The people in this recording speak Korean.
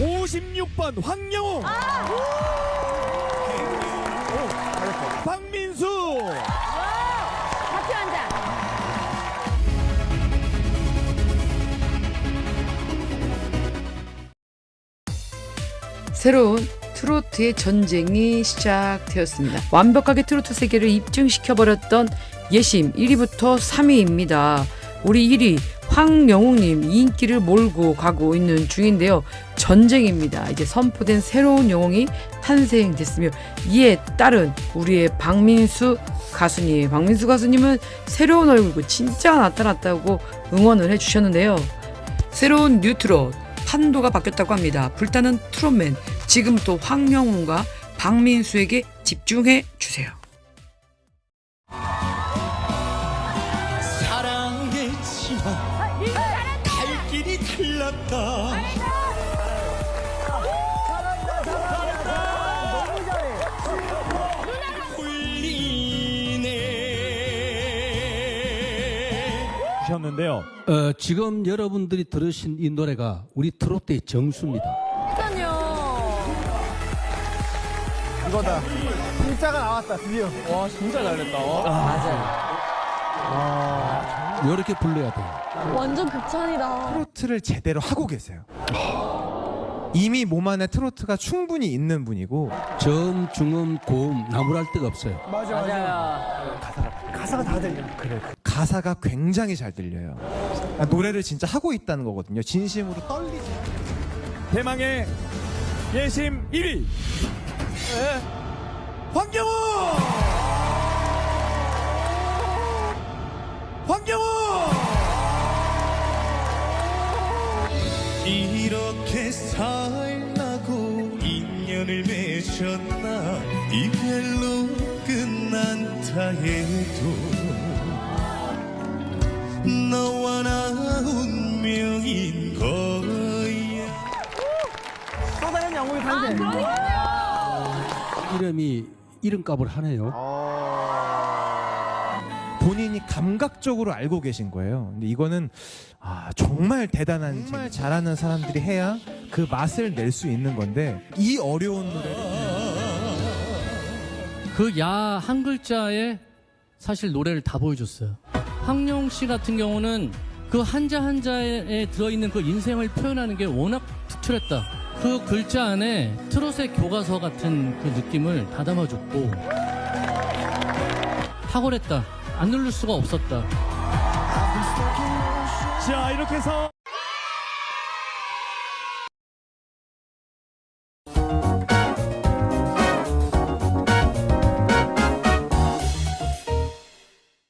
56번 황영호 박민수 같이 앉아. 새로운 트로트의 전쟁이 시작되었습니다. 완벽하게 트로트 세계를 입증시켜버렸던 예심 1위부터 3위입니다. 우리 1위 황영웅님 인기를 몰고 가고 있는 중인데요. 전쟁입니다. 이제 선포된 새로운 영웅이 탄생됐으며 이에 따른 우리의 박민수 가수님. 박민수 가수님은 새로운 얼굴 진짜 나타났다고 응원을 해주셨는데요. 새로운 뉴트롯 판도가 바뀌었다고 합니다. 불타는 트롯맨 지금부터 황영웅과 박민수에게 집중해 주세요. 사랑했지만 홀리네 주셨는데요 어, 지금 여러분들이 들으신 이 노래가 우리 트로트의 정수입니다. 이거다. 진짜가 나왔다, 드디어. 와 진짜 잘했다 이렇게 불러야 돼요. 완전 극찬이다. 트로트를 제대로 하고 계세요. 이미 몸 안에 트로트가 충분히 있는 분이고 점, 중음, 고음 나무랄 데가 없어요. 맞아 맞아. 가사가 가사가 다 들려 그래 가사가 굉장히 잘 들려요. 아, 노래를 진짜 하고 있다는 거거든요. 진심으로 떨리지. 대망의 예심 1위. 황경호 황경호 이렇게 살라고 인연을 맺었나? 이별로 끝난다 해도 너와 나 운명인 거야. 쏟아낸 영웅의 탄생 이름이 이름값을 하네요. 본인이 감각적으로 알고 계신 거예요 근데 이거는 아, 정말 대단한 정말 잘하는 사람들이 해야 그 맛을 낼 수 있는 건데 이 어려운 노래를 그 야 한 글자에 사실 노래를 다 보여줬어요. 황영 씨 같은 경우는 그 한자 한자에 들어있는 그 인생을 표현하는 게 워낙 특출했다. 그 글자 안에 트롯의 교과서 같은 그 느낌을 다 담아줬고 탁월했다. 안 누를 수가 없었다. 자 이렇게 해서